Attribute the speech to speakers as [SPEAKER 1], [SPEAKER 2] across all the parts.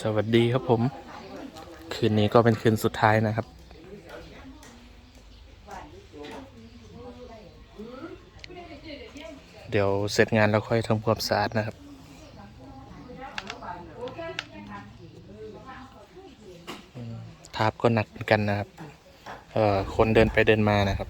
[SPEAKER 1] สวัสดีครับผม คืนนี้ก็เป็นคืนสุดท้ายนะครับ เดี๋ยวเสร็จงานแล้วค่อยทำความสะอาดนะครับ ทาบก็หนักเหมือนกันนะครับเอ่อคนเดินไปเดินมานะครับ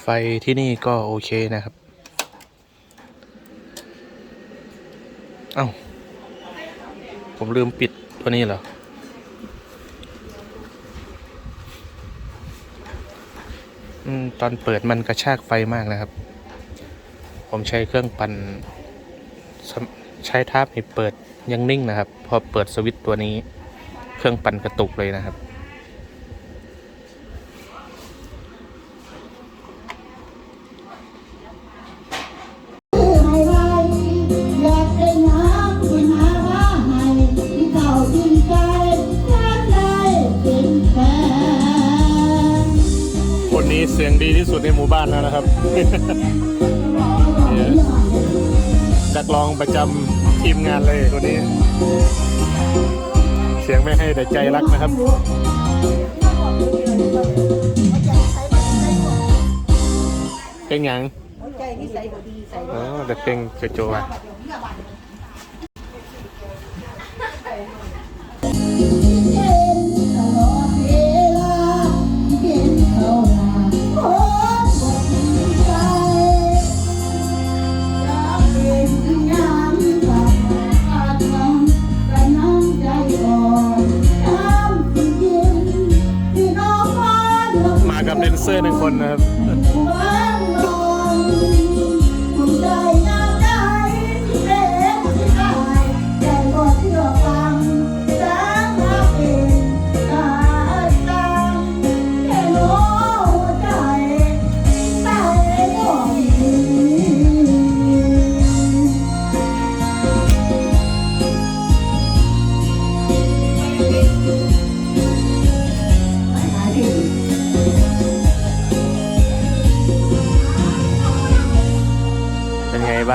[SPEAKER 1] ไฟที่นี่ก็โอเคนะครับ เอ้า ผมลืมปิดตัวนี้เหรอ อืม ตอนเปิดมันกระชากไฟมากนะครับ ผมใช้เครื่องปั่นใช้ทาบให้เปิดยังนิ่งนะครับ พอเปิดสวิตตัวนี้ เครื่องปั่นกระตุกเลยนะครับ
[SPEAKER 2] เสี
[SPEAKER 1] ยงดีที่สุดในหมู่บ้านแล้วนะครับ นักร้องประจำทีมงานเลยคนนี้ เสียงไม่ให้แต่ใจรักนะครับเป็นหยัง
[SPEAKER 2] ใจนิสัยบ่ดีใส่
[SPEAKER 1] อ๋อแต่เพลงกระโจว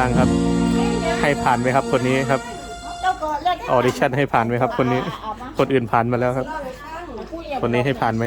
[SPEAKER 1] า
[SPEAKER 2] ง
[SPEAKER 1] ครับ
[SPEAKER 2] ให้
[SPEAKER 1] ผ่านไหมครับ คนนี้ครับออดิชั่นให้ผ่านไหมครับ คนนี้ คนอื่นผ่านมาแล้วครับ คนนี้ให้ผ่านไหม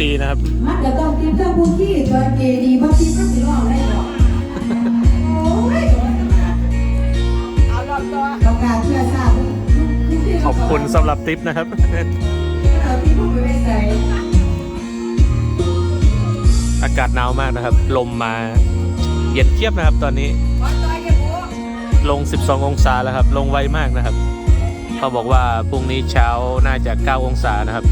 [SPEAKER 2] ตีนะครับ มันก็ต้องติดทั้งผู้
[SPEAKER 1] ขี้ตัวเกดีบ่
[SPEAKER 2] ติดทั้งสิองได้หรอโอ้ยเอารอบตัวต้องการเพื่อทราบ
[SPEAKER 1] ขอบคุณสำหรับทิปนะครับ
[SPEAKER 2] เอาที่ผมไปใส่
[SPEAKER 1] อากาศหนาวมากนะครับ ลมมาเย็นเทียบนะครับตอนนี้
[SPEAKER 2] ลง 12 องศาแล้วครับ ลงไวมากนะครับ เขาบอกว่าพรุ่งนี้เช้าน่าจะ 9 องศานะครับ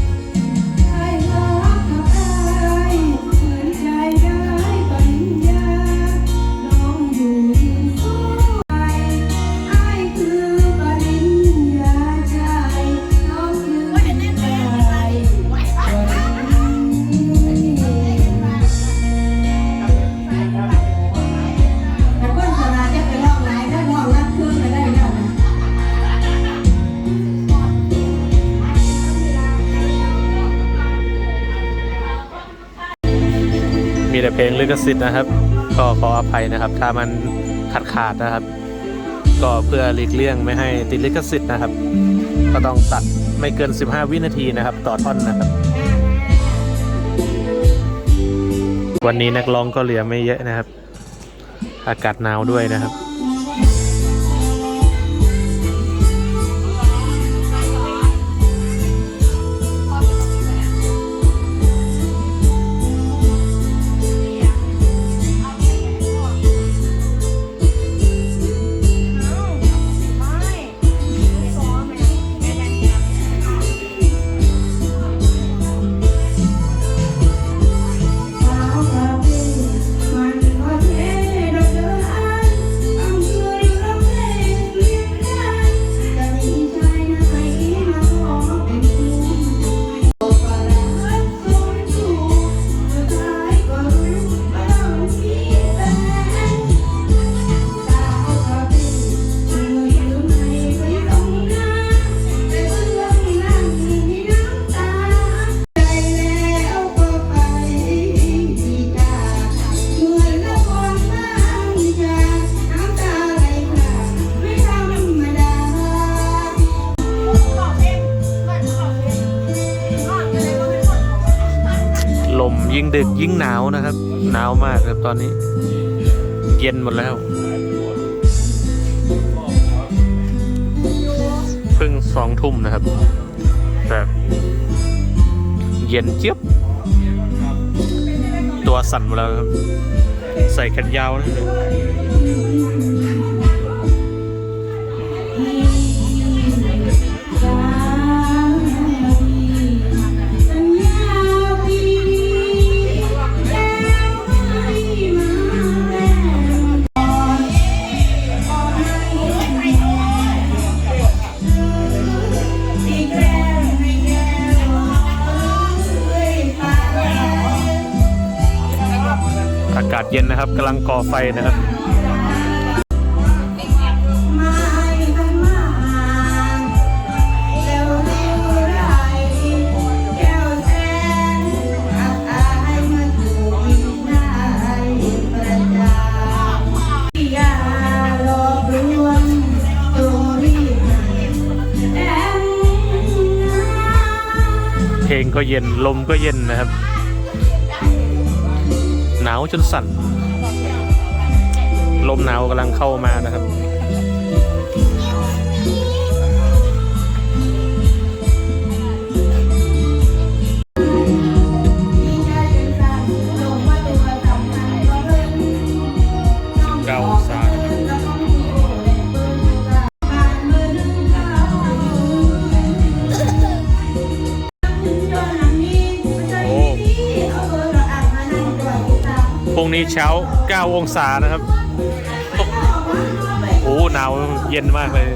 [SPEAKER 3] แต่เพ
[SPEAKER 2] ลงลิขสิทธิ์นะครับ ก็ขออภัยนะครับ ถ้ามันขาดขาดนะครับ ก็เพื่อหลีกเลี่ยงไม่ให้ติดลิขสิทธิ์นะครับ ก็ต้องตัดไม่เกิน 15 วินาทีนะครับ ต่อท่อนนะครับ วันนี้นักร้องก็เหลือไม่เยอะนะครับ อากาศหนาวด้วยนะครับ
[SPEAKER 3] ลมยิ่งดึก
[SPEAKER 2] ยิ่งหนาวนะครับ หนาวมากครับตอนนี้ เย็นหมดแล้วเพิ่งสองทุ่มนะครับแต่เย็นเจี๊ยบ ตัวสั่นหมดแล้วครับ ใส่แขนยาวนะ น
[SPEAKER 3] นะ
[SPEAKER 2] ครับกำลังก่อไฟนะครับ
[SPEAKER 3] เพ
[SPEAKER 2] ลงก็เย็นลมก็เย็นนะครับาวจนสั่น ลมหนาวกำลังเข้ามานะครับ
[SPEAKER 3] เช้า
[SPEAKER 2] 9 องศานะครับ โอ้หนาวเย็นมากเลย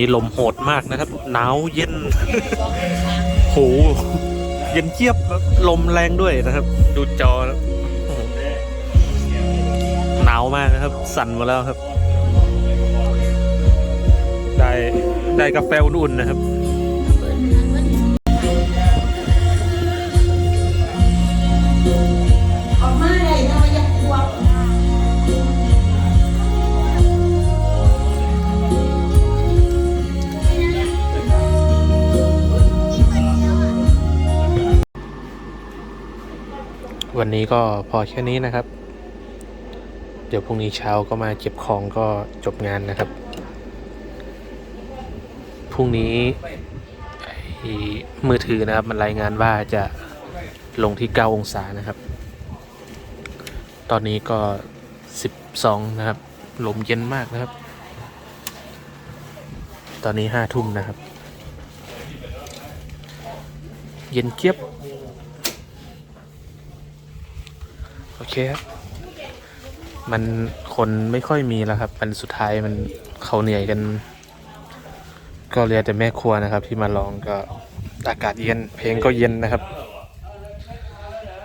[SPEAKER 3] นี้ลมโหดมากนะครับ หนาวเย็นโหเย็นเจี๊ยบลมแรงด้วยนะครับ ดูจอหนาวมากนะครับ สั่นมาแล้วครับ ได้ได้กาแฟอุ่นๆนะครับ
[SPEAKER 4] วั
[SPEAKER 3] นนี้ก็พอแค่นี้นะครับ เดี๋ยวพรุ่งนี้เช้าก็มาเก็บของก็จบงานนะครับ พรุ่งนี้มือถือนะครับ มันรายงานว่าจะลงที่ 9 องศานะครับ ตอนนี้ก็ 12 นะครับ ลมเย็นมากนะครับ ตอนนี้5ทุ่มนะครับ เย็นเกียบ โอ เคครับ มันคนไม่ค่อยมีแล้วครับ มันสุดท้ายมันเขาเหนื่อยกัน ก็เหลือแต่แม่ครัวนะครับ ที่มาลองก็อากาศเย็น เพลงก็เย็นนะครับ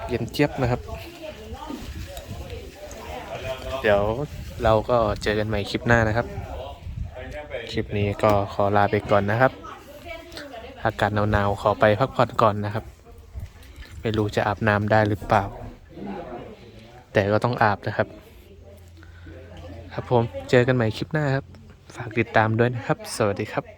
[SPEAKER 3] เย็นเจี๊ยบนะครับ เดี๋ยวเราก็เจอกันใหม่คลิปหน้านะครับ คลิปนี้ก็ขอลาไปก่อนนะครับ อากาศหนาวๆขอไปพักผ่อนก่อนนะครับ ไม่รู้จะอาบน้ำได้หรือเปล่า แต่ก็ต้องอาบนะครับ ครับผมเจอกันใหม่คลิปหน้าครับ ฝากติดตามด้วยนะครับ สวัสดีครับ